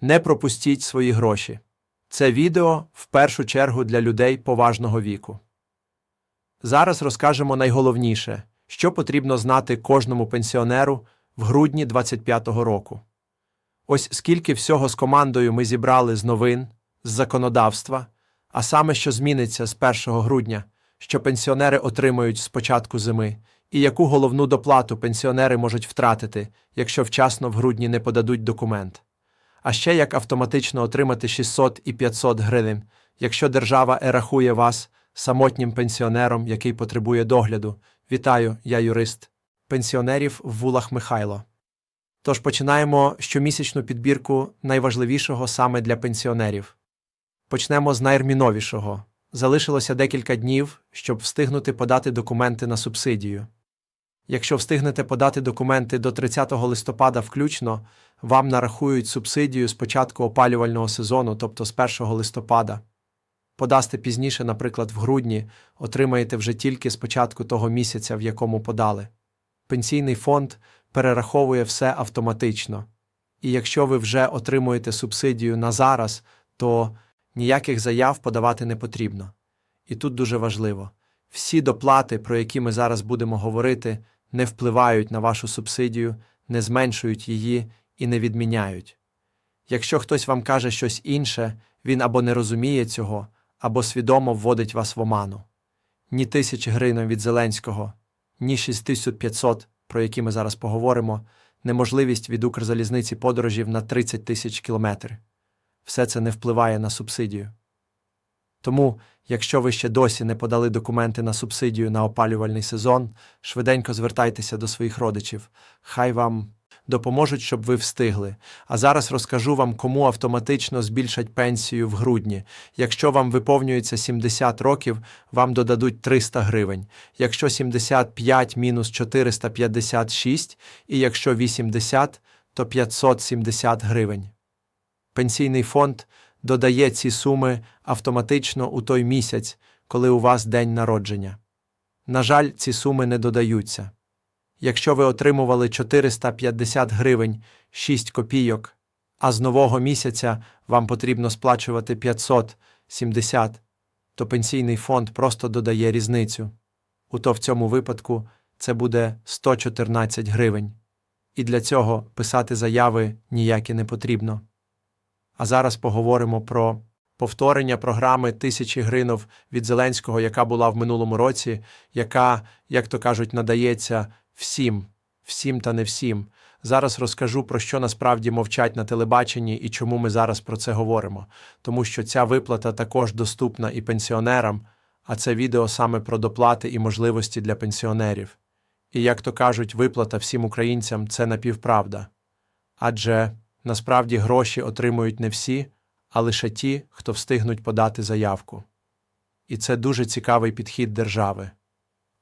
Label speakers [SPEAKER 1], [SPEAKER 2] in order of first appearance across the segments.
[SPEAKER 1] Не пропустіть свої гроші. Це відео в першу чергу для людей поважного віку. Зараз розкажемо найголовніше, що потрібно знати кожному пенсіонеру в грудні 25-го року. Ось скільки всього з командою ми зібрали з новин, з законодавства, а саме що зміниться з 1 грудня, що пенсіонери отримують з початку зими, і яку головну доплату пенсіонери можуть втратити, якщо вчасно в грудні не подадуть документ. А ще як автоматично отримати 600 і 500 гривень, якщо держава ерахує вас самотнім пенсіонером, який потребує догляду. Вітаю, я юрист. Пенсіонерів в вулах Михайло. Тож починаємо щомісячну підбірку найважливішого саме для пенсіонерів. Почнемо з найтерміновішого. Залишилося декілька днів, щоб встигнути подати документи на субсидію. Якщо встигнете подати документи до 30 листопада включно, вам нарахують субсидію з початку опалювального сезону, тобто з 1 листопада. Подасте пізніше, наприклад, в грудні, отримаєте вже тільки з початку того місяця, в якому подали. Пенсійний фонд перераховує все автоматично. І якщо ви вже отримуєте субсидію на зараз, то ніяких заяв подавати не потрібно. І тут дуже важливо: всі доплати, про які ми зараз будемо говорити, не впливають на вашу субсидію, не зменшують її і не відміняють. Якщо хтось вам каже щось інше, він або не розуміє цього, або свідомо вводить вас в оману. Ні тисячі гривень від Зеленського, ні 6500, про які ми зараз поговоримо, неможливість від Укрзалізниці подорожів на 30 тисяч кілометрів. Все це не впливає на субсидію. Тому, якщо ви ще досі не подали документи на субсидію на опалювальний сезон, швиденько звертайтеся до своїх родичів. Хай вам допоможуть, щоб ви встигли. А зараз розкажу вам, кому автоматично збільшать пенсію в грудні. Якщо вам виповнюється 70 років, вам додадуть 300 гривень. Якщо 75 мінус 456, і якщо 80, то 570 гривень. Пенсійний фонд додає ці суми автоматично у той місяць, коли у вас день народження. На жаль, ці суми не додаються. Якщо ви отримували 450 гривень 6 копійок, а з нового місяця вам потрібно сплачувати 570, то пенсійний фонд просто додає різницю. У то в цьому випадку це буде 114 гривень. І для цього писати заяви ніякі не потрібно. А зараз поговоримо про повторення програми тисячі гринов від Зеленського, яка була в минулому році, яка, як то кажуть, надається всім, всім та не всім. Зараз розкажу про що насправді мовчать на телебаченні і чому ми зараз про це говоримо. Тому що ця виплата також доступна і пенсіонерам, а це відео саме про доплати і можливості для пенсіонерів. І як то кажуть, виплата всім українцям це напівправда. Адже насправді гроші отримують не всі, а лише ті, хто встигнуть подати заявку. І це дуже цікавий підхід держави.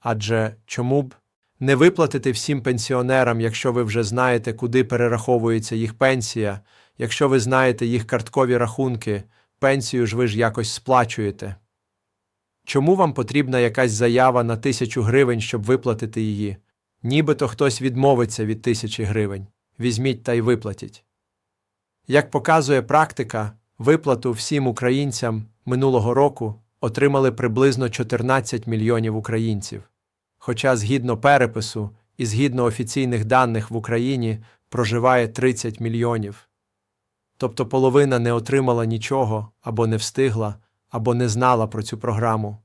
[SPEAKER 1] Адже чому б не виплатити всім пенсіонерам, якщо ви вже знаєте, куди перераховується їх пенсія, якщо ви знаєте їх карткові рахунки, пенсію ж ви ж якось сплачуєте. Чому вам потрібна якась заява на тисячу гривень, щоб виплатити її? Нібито хтось відмовиться від тисячі гривень. Візьміть та й виплатіть. Як показує практика, виплату всім українцям минулого року отримали приблизно 14 мільйонів українців. Хоча згідно перепису і згідно офіційних даних в Україні проживає 30 мільйонів. Тобто половина не отримала нічого або не встигла, або не знала про цю програму.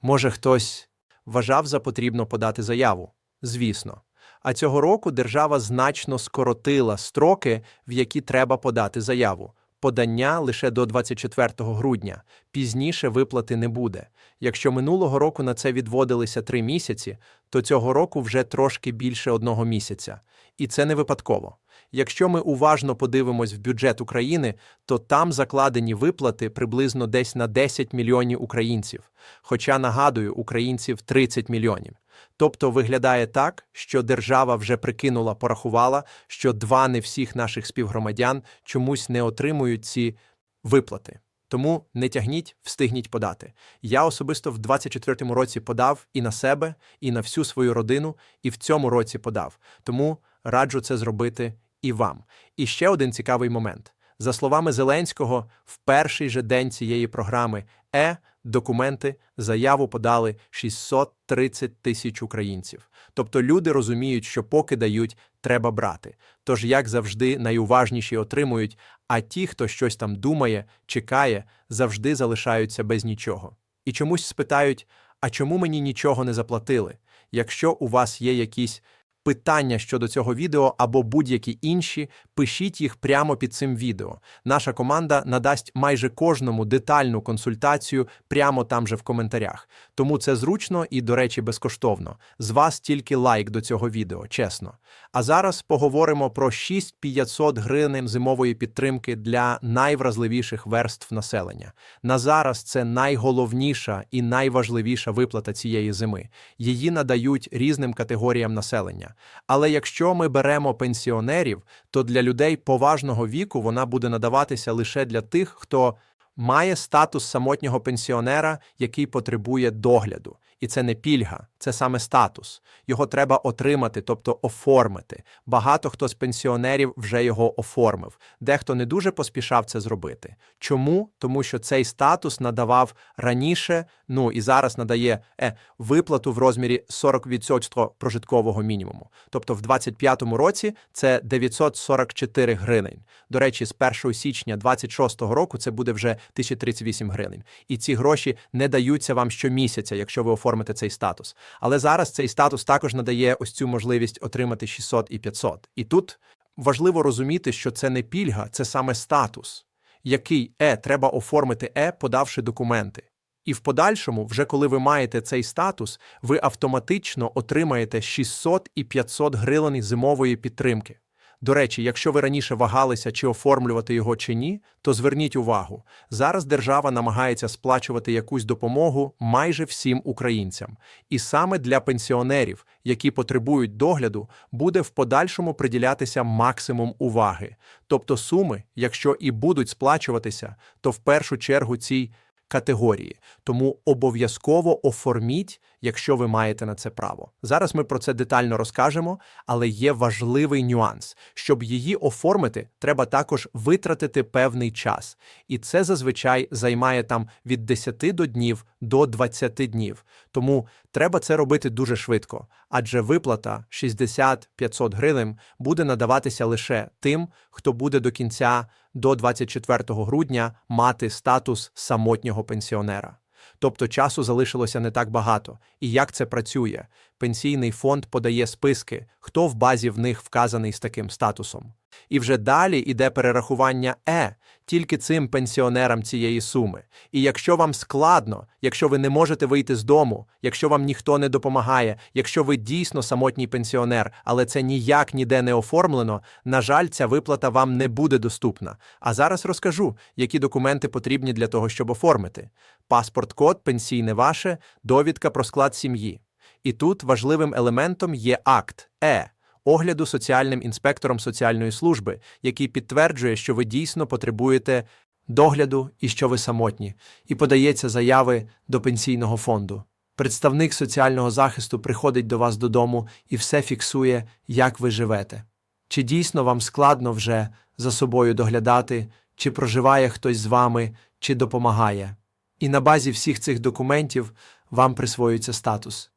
[SPEAKER 1] Може, хтось вважав за потрібно подати заяву? Звісно. А цього року держава значно скоротила строки, в які треба подати заяву. Подання лише до 24 грудня. Пізніше виплати не буде. Якщо минулого року на це відводилися три місяці, то цього року вже трошки більше одного місяця. І це не випадково. Якщо ми уважно подивимось в бюджет України, то там закладені виплати приблизно десь на 10 мільйонів українців. Хоча нагадую, українців 30 мільйонів. Тобто виглядає так, що держава вже прикинула, порахувала, що два не всіх наших співгромадян чомусь не отримують ці виплати. Тому не тягніть, встигніть подати. Я особисто в 24-му році подав і на себе, і на всю свою родину, і в цьому році подав. Тому раджу це зробити і вам. І ще один цікавий момент. За словами Зеленського, в перший же день цієї програми Е документи заяву подали 630 тисяч українців. Тобто люди розуміють, що поки дають, треба брати. Тож, як завжди, найуважніші отримують, а ті, хто щось там думає, чекає, завжди залишаються без нічого. І чомусь спитають: а чому мені нічого не заплатили? Якщо у вас є якісь питання щодо цього відео або будь-які інші, пишіть їх прямо під цим відео. Наша команда надасть майже кожному детальну консультацію прямо там же в коментарях. Тому це зручно і, до речі, безкоштовно. З вас тільки лайк до цього відео, чесно. А зараз поговоримо про 6500 гривень зимової підтримки для найвразливіших верств населення. На зараз це найголовніша і найважливіша виплата цієї зими. Її надають різним категоріям населення. Але якщо ми беремо пенсіонерів, то для людей поважного віку вона буде надаватися лише для тих, хто має статус самотнього пенсіонера, який потребує догляду. І це не пільга, це саме статус. Його треба отримати, тобто оформити. Багато хто з пенсіонерів вже його оформив. Дехто не дуже поспішав це зробити. Чому? Тому що цей статус надавав раніше, ну і зараз надає е, виплату в розмірі 40% прожиткового мінімуму. Тобто в 2025 році це 944 гривень. До речі, з 1 січня 2026 року це буде вже 1038 гривень. І ці гроші не даються вам щомісяця, якщо ви оформите цей статус. Але зараз цей статус також надає ось цю можливість отримати 600 і 500. І тут важливо розуміти, що це не пільга, це саме статус, який е треба оформити е, подавши документи. І в подальшому, вже коли ви маєте цей статус, ви автоматично отримаєте 600 і 500 гривень зимової підтримки. До речі, якщо ви раніше вагалися, чи оформлювати його чи ні, то зверніть увагу, зараз держава намагається сплачувати якусь допомогу майже всім українцям. І саме для пенсіонерів, які потребують догляду, буде в подальшому приділятися максимум уваги. Тобто суми, якщо і будуть сплачуватися, то в першу чергу цій категорії. Тому обов'язково оформіть, якщо ви маєте на це право. Зараз ми про це детально розкажемо, але є важливий нюанс. Щоб її оформити, треба також витратити певний час. І це зазвичай займає там від 10 до днів до 20 днів. Тому треба це робити дуже швидко, адже виплата 60-500 гривень буде надаватися лише тим, хто буде до кінця до 24 грудня мати статус самотнього пенсіонера. Тобто часу залишилося не так багато. І як це працює? Пенсійний фонд подає списки, хто в базі в них вказаний з таким статусом. І вже далі йде перерахування Е тільки цим пенсіонерам цієї суми. І якщо вам складно, якщо ви не можете вийти з дому, якщо вам ніхто не допомагає, якщо ви дійсно самотній пенсіонер, але це ніяк ніде не оформлено, на жаль, ця виплата вам не буде доступна. А зараз розкажу, які документи потрібні для того, щоб оформити: паспорт-код, пенсійне ваше, довідка про склад сім'ї. І тут важливим елементом є акт Е огляду соціальним інспектором соціальної служби, який підтверджує, що ви дійсно потребуєте догляду і що ви самотні, і подається заяви до пенсійного фонду. Представник соціального захисту приходить до вас додому і все фіксує, як ви живете. Чи дійсно вам складно вже за собою доглядати, чи проживає хтось з вами, чи допомагає. І на базі всіх цих документів вам присвоюється статус.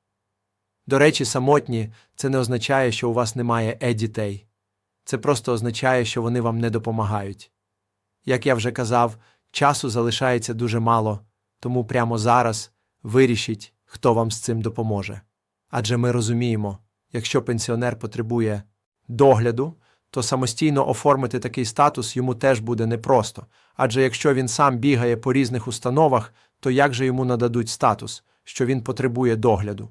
[SPEAKER 1] До речі, самотні це не означає, що у вас немає е-дітей. Це просто означає, що вони вам не допомагають. Як я вже казав, часу залишається дуже мало, тому прямо зараз вирішіть, хто вам з цим допоможе. Адже ми розуміємо, якщо пенсіонер потребує догляду, то самостійно оформити такий статус йому теж буде непросто. Адже якщо він сам бігає по різних установах, то як же йому нададуть статус, що він потребує догляду?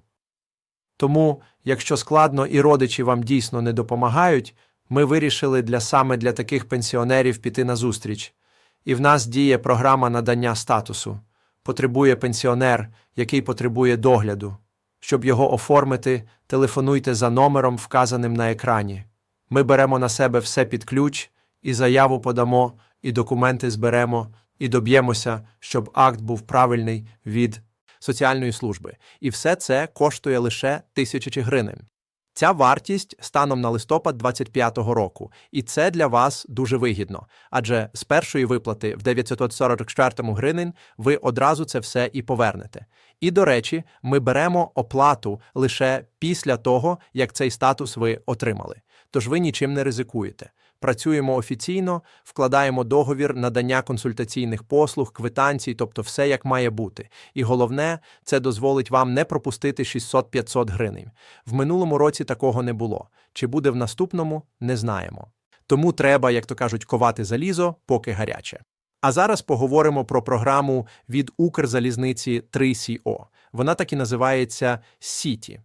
[SPEAKER 1] Тому, якщо складно і родичі вам дійсно не допомагають, ми вирішили для саме для таких пенсіонерів піти на зустріч. І в нас діє програма надання статусу. Потребує пенсіонер, який потребує догляду. Щоб його оформити, телефонуйте за номером, вказаним на екрані. Ми беремо на себе все під ключ, і заяву подамо, і документи зберемо, і доб'ємося, щоб акт був правильний від соціальної служби. І все це коштує лише тисячі гривень. Ця вартість станом на листопад 2025 року, і це для вас дуже вигідно. Адже з першої виплати в 944 гривень ви одразу це все і повернете. І до речі, ми беремо оплату лише після того, як цей статус ви отримали. Тож ви нічим не ризикуєте. Працюємо офіційно, вкладаємо договір надання консультаційних послуг, квитанцій, тобто все як має бути. І головне, це дозволить вам не пропустити 600-500 гривень. В минулому році такого не було. Чи буде в наступному, не знаємо. Тому треба, як то кажуть, ковати залізо, поки гаряче. А зараз поговоримо про програму від Укрзалізниці 3CO. Вона так і називається Сіті.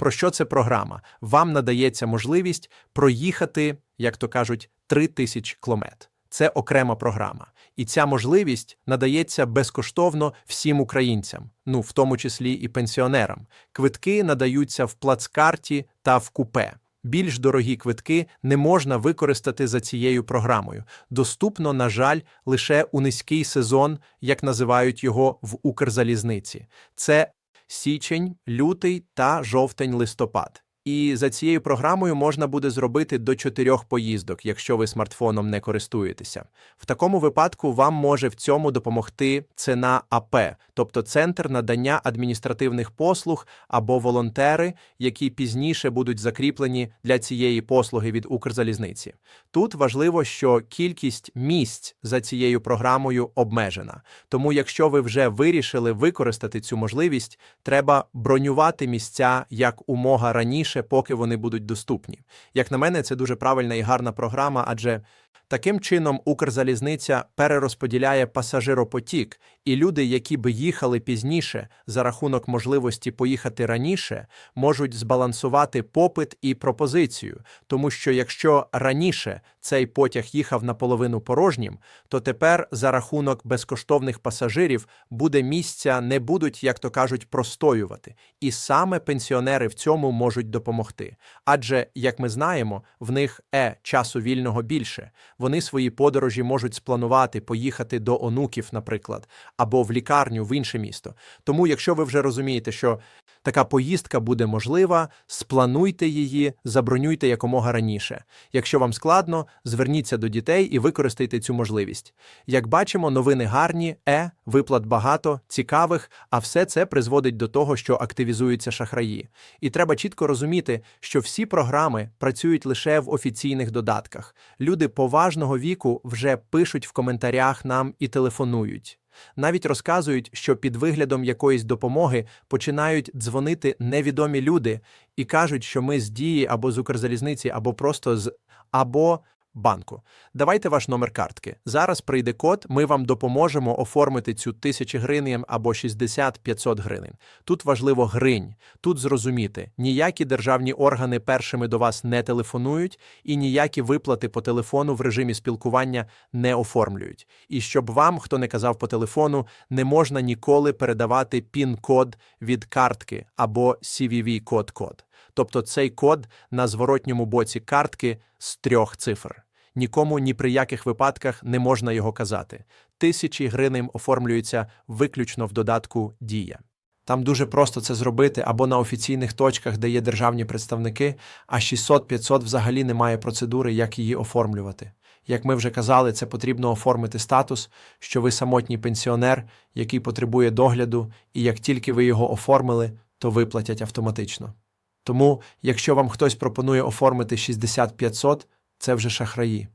[SPEAKER 1] Про що це програма? Вам надається можливість проїхати, як то кажуть, 3000 кілометр. Це окрема програма. І ця можливість надається безкоштовно всім українцям, ну в тому числі і пенсіонерам. Квитки надаються в плацкарті та в купе. Більш дорогі квитки не можна використати за цією програмою. Доступно, на жаль, лише у низький сезон, як називають його в Укрзалізниці. Це січень, лютий та жовтень-листопад. І за цією програмою можна буде зробити до чотирьох поїздок, якщо ви смартфоном не користуєтеся. В такому випадку вам може в цьому допомогти ціна АП, тобто центр надання адміністративних послуг або волонтери, які пізніше будуть закріплені для цієї послуги від Укрзалізниці. Тут важливо, що кількість місць за цією програмою обмежена. Тому, якщо ви вже вирішили використати цю можливість, треба бронювати місця як умога раніше, поки вони будуть доступні. Як на мене, це дуже правильна і гарна програма, адже таким чином Укрзалізниця перерозподіляє пасажиропотік, і люди, які би їхали пізніше за рахунок можливості поїхати раніше, можуть збалансувати попит і пропозицію. Тому що якщо раніше цей потяг їхав наполовину порожнім, то тепер за рахунок безкоштовних пасажирів буде місця не будуть, як то кажуть, простоювати. І саме пенсіонери в цьому можуть допомогти. Адже, як ми знаємо, в них е часу вільного більше. Вони свої подорожі можуть спланувати, поїхати до онуків, наприклад, або в лікарню в інше місто. Тому, якщо ви вже розумієте, що така поїздка буде можлива, сплануйте її, забронюйте якомога раніше. Якщо вам складно, зверніться до дітей і використайте цю можливість. Як бачимо, новини гарні, е, виплат багато, цікавих, а все це призводить до того, що активізуються шахраї. І треба чітко розуміти, що всі програми працюють лише в офіційних додатках. Люди поважного віку вже пишуть в коментарях нам і телефонують. Навіть розказують, що під виглядом якоїсь допомоги починають дзвонити невідомі люди і кажуть, що ми з дії або з Укрзалізниці, або просто з або банку. Давайте ваш номер картки. Зараз прийде код, ми вам допоможемо оформити цю тисячі гривень або 60-500 гривень. Тут важливо гринь. Тут зрозуміти, ніякі державні органи першими до вас не телефонують і ніякі виплати по телефону в режимі спілкування не оформлюють. І щоб вам, хто не казав по телефону, не можна ніколи передавати пін-код від картки або CVV-код-код. Тобто цей код на зворотньому боці картки з трьох цифр. Нікому ні при яких випадках не можна його казати. Тисячі гривень оформлюються виключно в додатку Дія. Там дуже просто це зробити або на офіційних точках, де є державні представники, а 600-500 взагалі немає процедури, як її оформлювати. Як ми вже казали, це потрібно оформити статус, що ви самотній пенсіонер, який потребує догляду, і як тільки ви його оформили, то виплатять автоматично. Тому, якщо вам хтось пропонує оформити 60-500, це вже шахраї.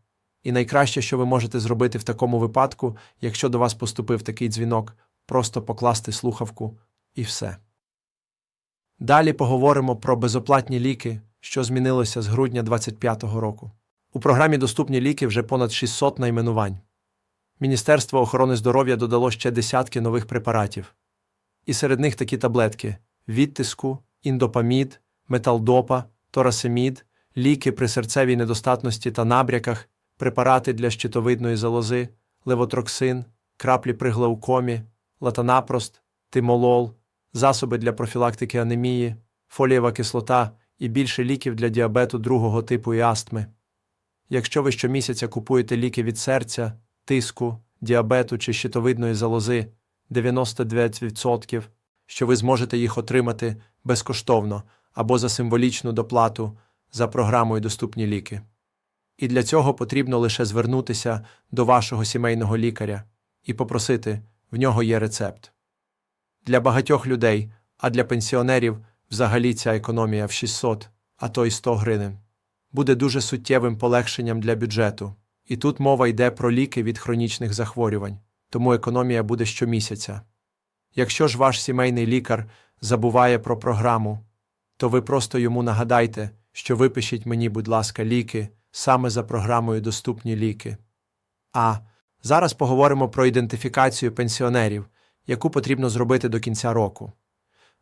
[SPEAKER 1] І найкраще, що ви можете зробити в такому випадку, якщо до вас поступив такий дзвінок, просто покласти слухавку і все. Далі поговоримо про безоплатні ліки, що змінилося з грудня 2025 року. У програмі Доступні ліки вже понад 600 найменувань. Міністерство охорони здоров'я додало ще десятки нових препаратів. І серед них такі таблетки: відтиску, індопамід, металдопа, торасемід, ліки при серцевій недостатності та набряках, препарати для щитовидної залози, левотроксин, краплі при глаукомі, латанапрост, тимолол, засоби для профілактики анемії, фолієва кислота і більше ліків для діабету другого типу і астми. Якщо ви щомісяця купуєте ліки від серця, тиску, діабету чи щитовидної залози 99%, що ви зможете їх отримати безкоштовно, або за символічну доплату за програмою Доступні ліки. І для цього потрібно лише звернутися до вашого сімейного лікаря і попросити в нього є рецепт. Для багатьох людей, а для пенсіонерів взагалі ця економія в 600, а то й 100 гривень, буде дуже суттєвим полегшенням для бюджету. І тут мова йде про ліки від хронічних захворювань, тому економія буде щомісяця. Якщо ж ваш сімейний лікар забуває про програму, то ви просто йому нагадайте, що випишіть мені, будь ласка, ліки саме за програмою Доступні ліки. А зараз поговоримо про ідентифікацію пенсіонерів, яку потрібно зробити до кінця року.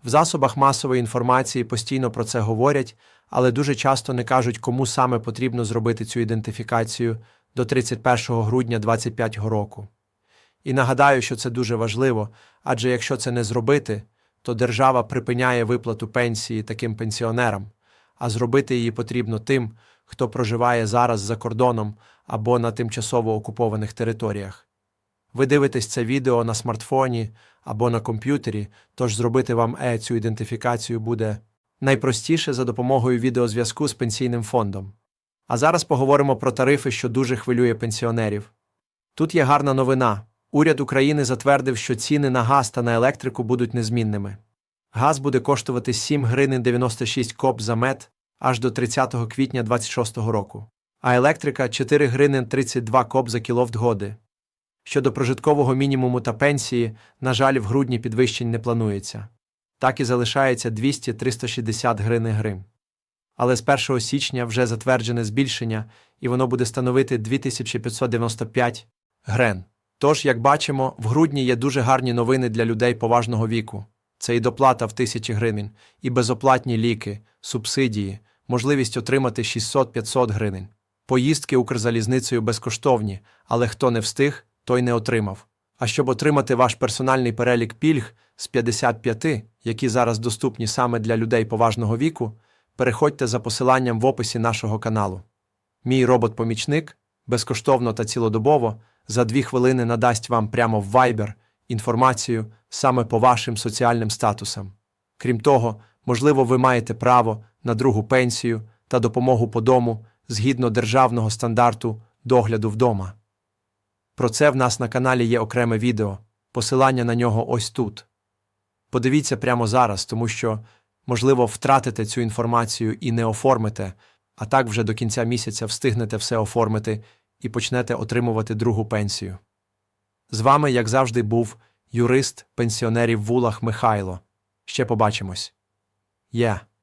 [SPEAKER 1] В засобах масової інформації постійно про це говорять, але дуже часто не кажуть, кому саме потрібно зробити цю ідентифікацію до 31 грудня 2025 року. І нагадаю, що це дуже важливо, адже якщо це не зробити, то держава припиняє виплату пенсії таким пенсіонерам, а зробити її потрібно тим, хто проживає зараз за кордоном або на тимчасово окупованих територіях. Ви дивитесь це відео на смартфоні або на комп'ютері, тож зробити вам е цю ідентифікацію буде найпростіше за допомогою відеозв'язку з пенсійним фондом. А зараз поговоримо про тарифи, що дуже хвилює пенсіонерів. Тут є гарна новина. Уряд України затвердив, що ціни на газ та на електрику будуть незмінними. Газ буде коштувати 7 гривень 96 коп за мет аж до 30 квітня 2026 року, а електрика 4 гривень 32 коп за кіловат-годи. Щодо прожиткового мінімуму та пенсії, на жаль, в грудні підвищень не планується. Так і залишається 200-360 гривень грим. Але з 1 січня вже затверджене збільшення, і воно буде становити 2595 грен. Тож, як бачимо, в грудні є дуже гарні новини для людей поважного віку. Це і доплата в тисячі гривень, і безоплатні ліки, субсидії, можливість отримати 600-500 гривень. Поїздки Укрзалізницею безкоштовні, але хто не встиг, той не отримав. А щоб отримати ваш персональний перелік пільг з 55, які зараз доступні саме для людей поважного віку, переходьте за посиланням в описі нашого каналу. Мій робот-помічник безкоштовно та цілодобово за дві хвилини надасть вам прямо в Viber інформацію саме по вашим соціальним статусам. Крім того, можливо, ви маєте право на другу пенсію та допомогу по дому згідно державного стандарту догляду вдома. Про це в нас на каналі є окреме відео, посилання на нього ось тут. Подивіться прямо зараз, тому що, можливо, втратите цю інформацію і не оформите, а так вже до кінця місяця встигнете все оформити і почнете отримувати другу пенсію. З вами, як завжди, був юрист пенсіонерів Вулах Михайло. Ще побачимось. Є.